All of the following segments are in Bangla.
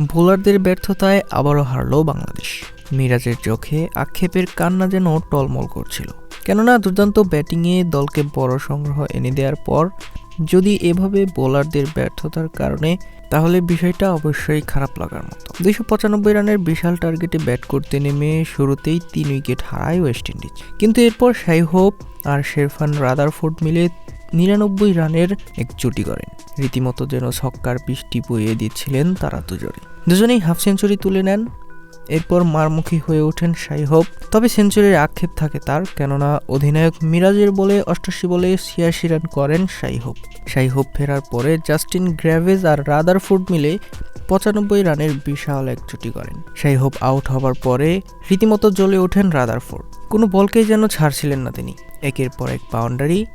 বোলারদের ব্যর্থতায় আবারও হারল বাংলাদেশ। মিরাজের চোখে আক্ষেপের কান্না যেন টলমল করছিল। কেননা দুর্দান্ত ব্যাটিংয়ে দলকে বড় সংগ্রহ এনে দেওয়ার পর, যদি এভাবে বোলারদের ব্যর্থতার কারণে, তাহলে বিষয়টা অবশ্যই খারাপ লাগার মতো। দুইশো পঁচানব্বই রানের বিশাল টার্গেটে ব্যাট করতে নেমে শুরুতেই তিন উইকেট হারায় ওয়েস্ট ইন্ডিজ। কিন্তু এরপর শাই হোপ আর শেরফান রাদারফোর্ড মিলে নিরানব্বই রানের এক জুটি করেন। রীতিমতো যেন ছক্কার বৃষ্টি বইয়ে দিচ্ছিলেন তারা দুজনে দুজনেই হাফ সেঞ্চুরি তুলে নেন। এরপর মারমুখী হয়ে ওঠেন সাইহোপ তবে সেঞ্চুরির আক্ষেপ থাকে তার, কেননা অধিনায়ক মিরাজের বলে অষ্টাশি বলে ছিয়াশি রান করেন সাইহোপ সাইহোপ ফেরার পরে জাস্টিন গ্র্যাভেজ আর রাদারফোর্ড মিলে পঁচানব্বই রানের বিশাল এক জুটি করেন। সাইহোপ আউট হবার পরে রীতিমতো জ্বলে ওঠেন রাদার রাদারফোর্ড। কোনো বলকেই যেন ছাড়ছিলেন না তিনি। একের পর এক বাউন্ডারি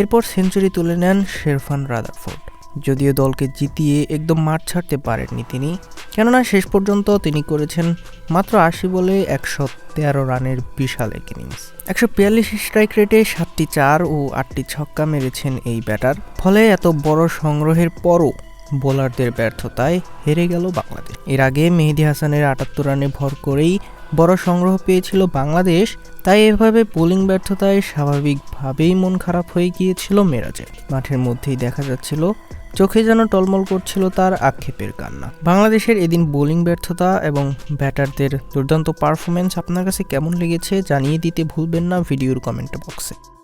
এরপর সেঞ্চুরি তুলে নেন শেরফান রাদারফোর্ড। যদিও দলকে জিতিয়ে একদম মাঠ ছাড়তে পারেননি তিনি, কেননা শেষ পর্যন্ত তিনি করেছেন মাত্র আশি বলে একশো তেরো রানের বিশাল এক ইনিংস। একশো বিয়াল্লিশ স্ট্রাইক রেটে সাতটি চার ও আটটি ছক্কা মেরেছেন এই ব্যাটার, ফলে এত বড় সংগ্রহের পরও বোলারদের ব্যর্থতায় হেরে গেল বাংলাদেশ। এর আগে মেহেদি হাসানের আটাত্তর রানে ভর করেই বড় সংগ্রহ পেয়েছিল বাংলাদেশ, তাই এভাবে বোলিং ব্যর্থতায় স্বাভাবিকভাবেই মন খারাপ হয়ে গিয়েছিল মেরাজের মাঠের মধ্যেই দেখা যাচ্ছিল, চোখে যেন টলমল করছিল তার আক্ষেপের কান্না। বাংলাদেশের এদিন বোলিং ব্যর্থতা এবং ব্যাটারদের দুর্দান্ত পারফরমেন্স আপনার কাছে কেমন লেগেছে জানিয়ে দিতে ভুলবেন না, ভিডিওর কমেন্ট বক্সে।